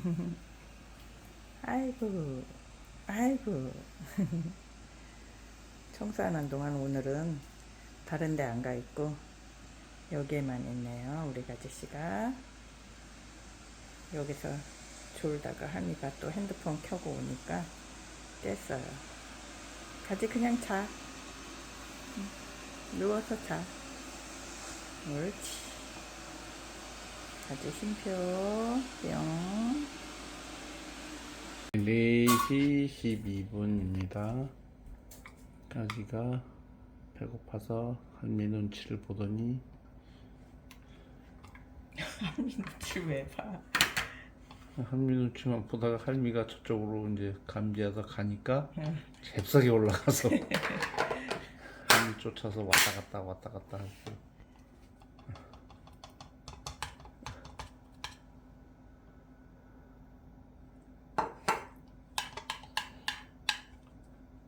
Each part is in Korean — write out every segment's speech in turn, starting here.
아이고, 아이고. 청소하는 동안 오늘은 다른 데 안 가 있고 여기에만 있네요. 우리 아저씨가 여기서 졸다가 한이가 또 핸드폰 켜고 오니까 깼어요. 가지 그냥 자. 응, 누워서 자. 옳지. 가지 쉼표 뿅. 4시 12분입니다. 까지가 배고파서 할미 눈치를 보더니 눈치 왜 봐? 할미 눈치만 보다가 할미가 저쪽으로 이제 감지하다 가니까 응. 잽싸게 올라가서 할미 쫓아서 왔다 갔다 왔다 갔다 하고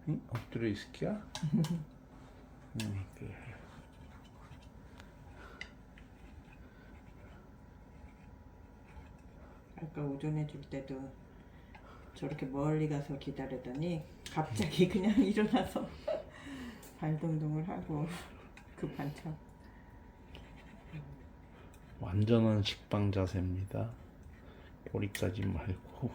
응? 엎드려 있을게야? 응, 그래. 아까 오전에 줄 때도 저렇게 멀리 가서 기다리더니 갑자기 그냥 일어나서 발동동을 하고 그 급한 척. 완전한 식빵 자세입니다. 꼬리까지 말고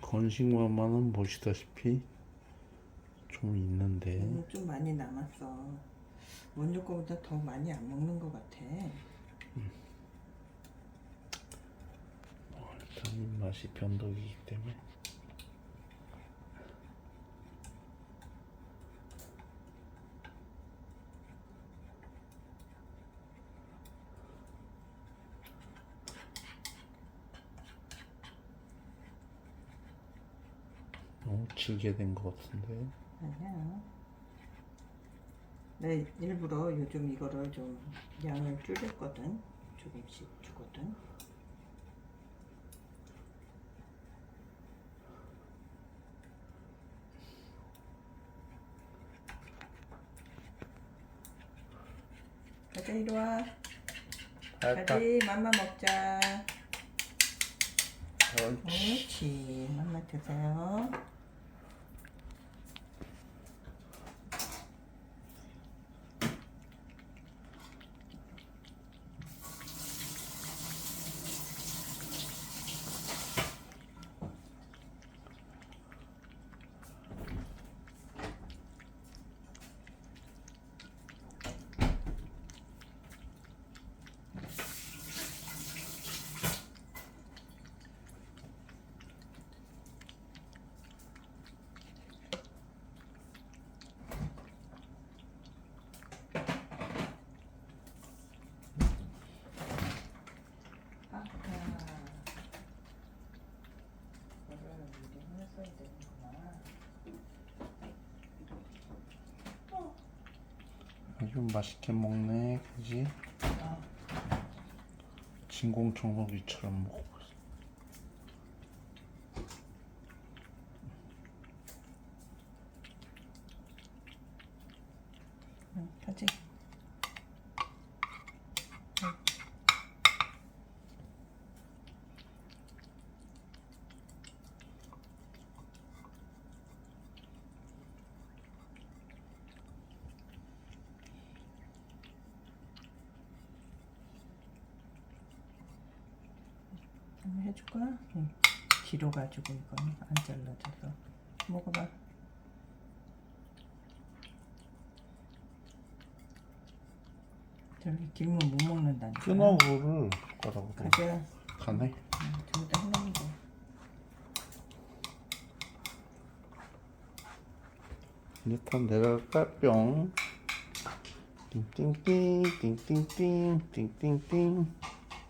건식만만은 보시다시피 좀 있는데 오늘 좀 많이 남았어. 먼저 거보다 더 많이 안 먹는 것 같아. 어, 일단 입맛이 변덕이기 때문에 질게 된 것 같은데 아니야. 내 일부러 요즘 이거를 좀 양을 줄였거든. 조금씩 주거든. 가자 이리 와. 가지 맘마 먹자. 옳지. 옳지. 맘마 드세요. 되는구나. 아주 맛있게 먹네, 그지? 어. 진공청소기처럼 먹고 있어. 응, 가지. 한번 길어 가지고 이거는 안 잘라져서 먹어봐. 저렇게 길면 못 먹는다니까. 끊어 그거를 숟가락으로 가자. 가네. 저기다 해놓는 거. 일단 내려갈까 뿅. 띵띵띵 띵띵띵 띵띵띵.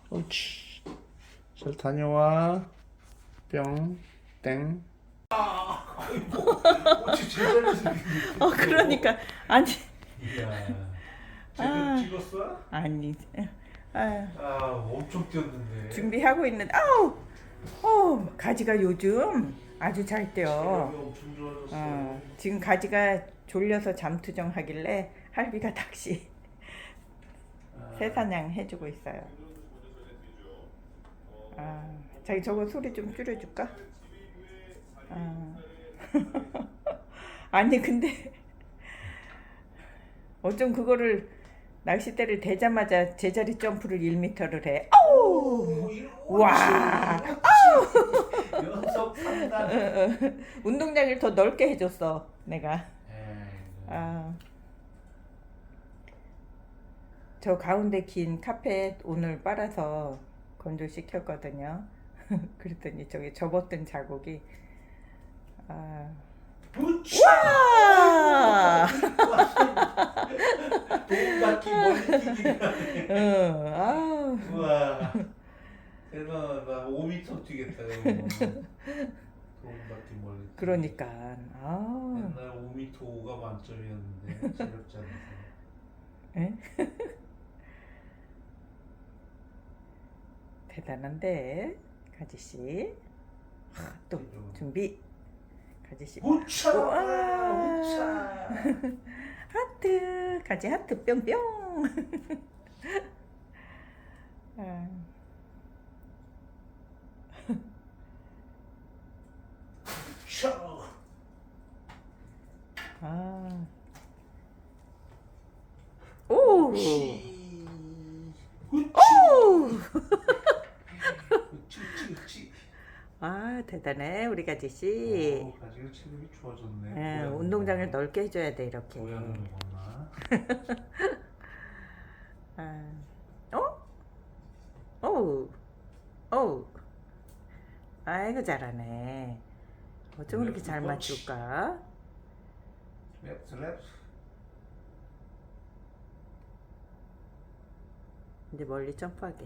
옳지. 잘 다녀와. 뿅. 땡. 어 그러니까 아니 이야. 아. 찍었어? 아니 아아 엄청 뛰었는데. 준비하고 있는데 아우 어 가지가 요즘 아주 잘 뛰어. 체력이 엄청 좋아졌어. 어, 지금 가지가 졸려서 잠투정 하길래 할비가 아, 새사냥 해주고 있어요. 아, 자기 저거 소리 좀 줄여줄까? 아. 아니 근데 어쩜 그거를 낚싯대를 대자마자 제자리 점프를 1m를 해. 아우! 와! 연속 3단. 운동장을 더 넓게 해줬어 내가. 에이, 아. 저 가운데 긴 카펫 오늘 빨아서 건조시켰거든요. 그랬더니 저기 접었던 자국이 아. 우차! 와! 돈바퀴 응. 아. 우와 대단하다 5m 뛰겠다 돈바퀴 멀리 그러니까 아. 옛날 5m 5가 만점이었는데 체력자에서 에? 대단한데 가지 씨. 하, 또 준비. 가지 씨. 우차! 우와. 우차! 하트 가지 하트 뿅뿅 아, 우차! 아. 오! 우치 우치 우치 아 대단해 우리 가지 씨 오, 가지가 체력이 좋아졌네 예, 고양이 운동장을? 넓게 해줘야 돼 이렇게 고양이 먹나? 아. 어? 오! 오! 아이고 잘하네 어쩜 그렇게 잘 맞출까? 랩 랩. 이제 멀리 점프하게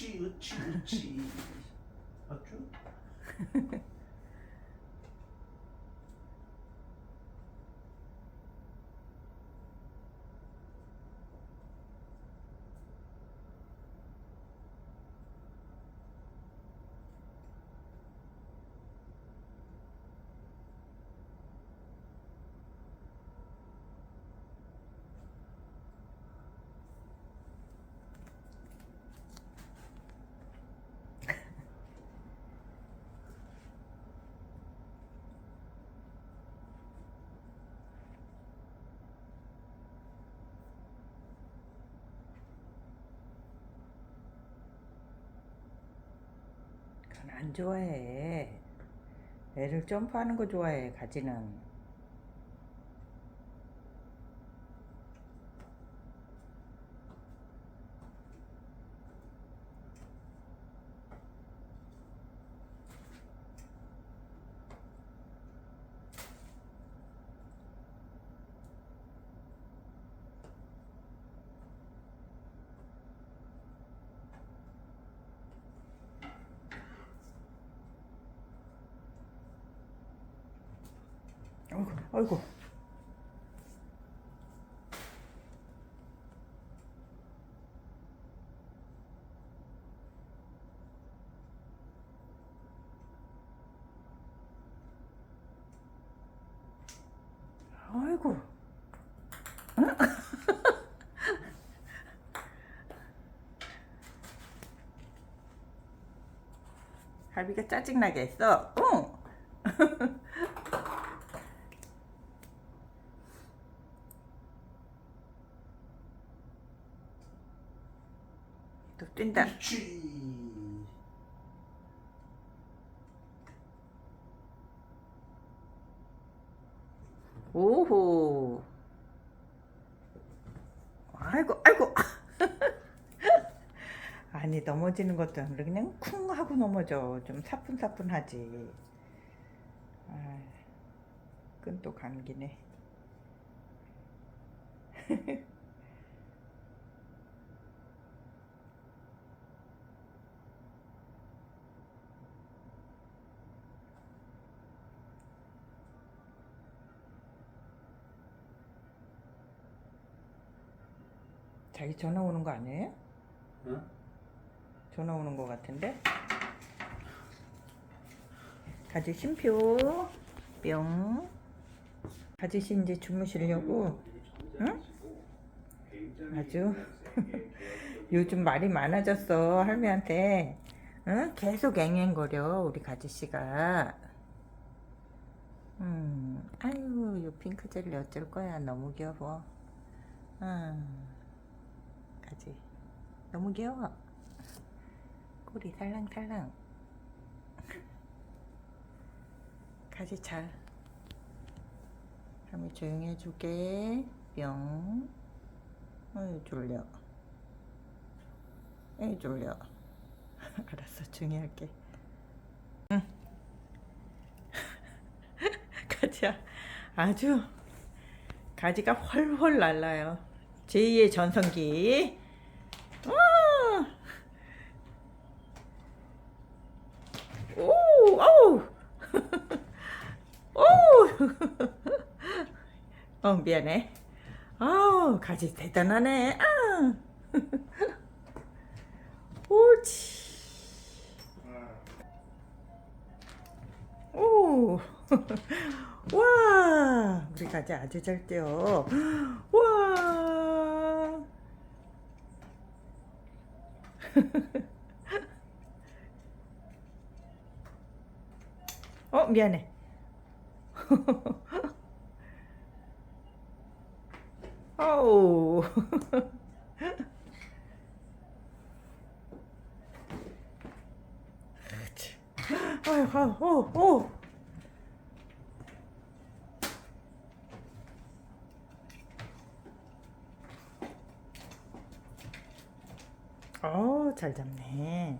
우치 우치 우치 맞죠? 안 좋아해. 애를 점프하는 거 좋아해, 가지는. 아이고, 아이고. 아이고. 할비가 짜증나게 했어. 응. 뛴다. 우치 오호. 아이고, 아이고. 아니 넘어지는 것도 아니라 그냥 쿵 하고 넘어져. 좀 사뿐사뿐하지. 아, 끈 또 감기네. 자기 전화 오는 거 아니에요? 응? 전화 오는 거 같은데? 가지 쉼표 뿅 가지씨 이제 주무시려고 응? 아주 요즘 말이 많아졌어 할미한테 응? 계속 앵앵거려 우리 가지씨가 음, 아유 요 핑크 젤리 어쩔 거야 너무 귀여워 음, 너무 귀여워. 꼬리 살랑살랑. 가지 잘. 할미 조용히 해줄게. 뿅. 어이 졸려. 에이 졸려. 알았어 조용히 할게. 응. 가지야 아주 가지가 훨훨 날라요. 제2의 전성기 와 오, 아우. 오. 어, 미안해. 아우, 가지 대단하네. 아. 옳지. 오. 와, 우리 가지 아주 잘 뛰어. 와. 어, 미안해. 아우. 그치. 아유, 아유, 오, 오. 어, 잘 잡네.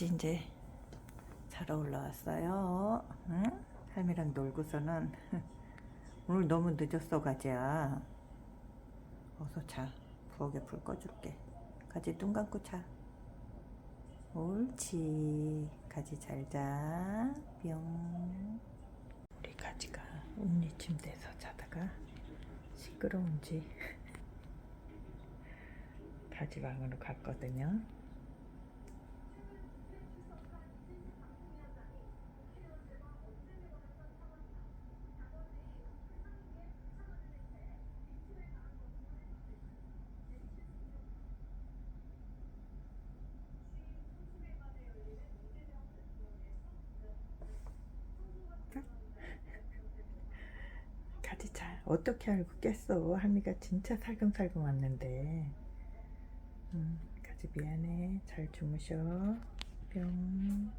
가지 이제 자러 올라왔어요. 응? 할미랑 놀고서는 오늘 너무 늦었어 가지야. 어서 자. 부엌에 불 꺼줄게. 가지 눈 감고 자. 옳지. 가지 잘 자. 뿅. 우리 가지가 옥니 침대에서 자다가 시끄러운지 가지 방으로 갔거든요. 가지 잘 어떻게 알고 깼어? 할미가 진짜 살금살금 왔는데. 음, 가지 미안해. 잘 주무셔. 뿅